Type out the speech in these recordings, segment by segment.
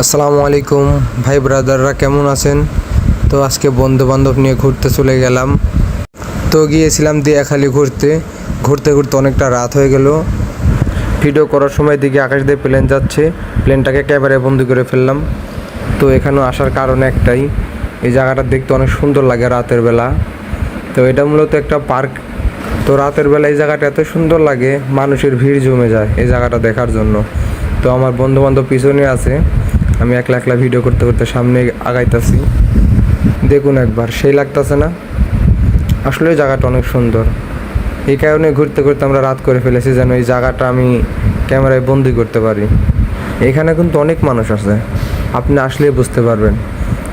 আসসালামু আলাইকুম। ভাই, ব্রাদাররা কেমন আছেন? তো আজকে বন্ধু বান্ধব নিয়ে ঘুরতে চলে গেলাম। তো গিয়েছিলাম দিয়াখালি ঘুরতে। ঘুরতে ঘুরতে অনেকটা রাত হয়ে গেল। ভিডিও করার সময় দিকে আকাশ দিয়ে প্লেন যাচ্ছে। প্লেনটাকে ক্যামেরায় বন্দি করে ফেললাম। তো এখানে আসার কারণ একটাই, এই জায়গাটা দেখতে অনেক সুন্দর লাগে রাতের বেলা। তো এটা মূলত একটা পার্ক। তো রাতের বেলা এই জায়গাটা এত সুন্দর লাগে, মানুষের ভিড় জমে যায় এই জায়গাটা দেখার জন্য। তো আমার বন্ধু বান্ধব পিছনে আছে। আমি একলা একলা ভিডিও করতে করতে সামনে আগাইতাছি। দেখুন একবার, সেই লাগতাছে না? আসলে জায়গাটা অনেক সুন্দর। এই কারণে ঘুরতে ঘুরতে আমরা রাত করে ফেলেছি যেন এই জায়গাটা আমি ক্যামেরায় বন্দি করতে পারি। এখানে কিন্তু অনেক মানুষ আছে, আপনি আসলেই বুঝতে পারবেন।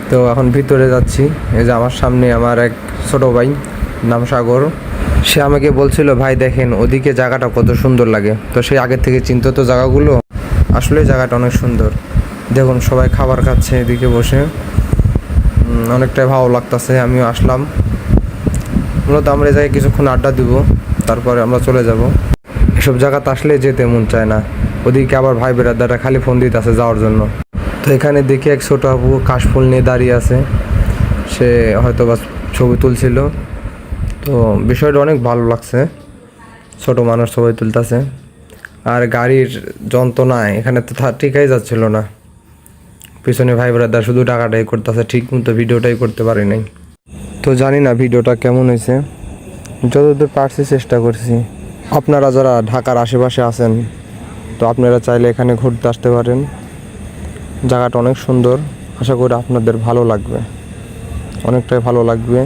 তো এখন ভিতরে যাচ্ছি, এই যে আমার সামনে আমার এক ছোট ভাই, নাম সাগর। সে আমাকে বলছিল, ভাই, দেখেন, ওদিকে জায়গাটা কত সুন্দর লাগে। তো সে আগের থেকে চিনত তো জায়গাগুলো, আসলে জায়গাটা অনেক সুন্দর। দেখুন, সবাই খাবার খাচ্ছে এদিকে বসে। অনেকটাই ভালো লাগতেছে, আমিও আসলাম। মূলত আমরা এই জায়গায় কিছুক্ষণ আড্ডা দিব, তারপরে আমরা চলে যাব। এসব জায়গাতে আসলে যেতে মন চায় না। ওদিকে আবার ভাই বেড়াদাররা খালি ফোন দিতে আছে যাওয়ার জন্য। তো এখানে দেখি এক ছোট আপু কাশফুল নিয়ে দাঁড়িয়ে আছে। সে হয়তো বা ছবি তুলছিল। তো বিষয়টা অনেক ভালো লাগছে। ছোট মানুষ ছবি তুলতেছে। আর গাড়ির যন্ত্রণায় এখানে তো ঠিকাই যাচ্ছিল না। পিছনে ভাই ব্রাদার শুধু টাকাটাই করতেছে, ঠিক মতো ভিডিওটাই করতে পারি নাই। তো জানি না ভিডিওটা কেমন হয়েছে। যতদূর পারছি চেষ্টা করছি। আপনারা যারা ঢাকার আশেপাশে আছেন, তো আপনারা চাইলে এখানে ঘুরতে আসতে পারেন। জায়গাটা অনেক সুন্দর, আশা করি আপনাদের ভালো লাগবে। অনেকটাই ভালো লাগবে।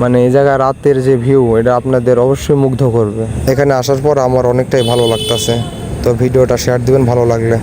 মানে এই জায়গায় রাতের যে ভিউ, এটা আপনাদের অবশ্যই মুগ্ধ করবে। এখানে আসার পর আমার অনেকটাই ভালো লাগতেছে। তো ভিডিওটা শেয়ার দিবেন, ভালো লাগলে।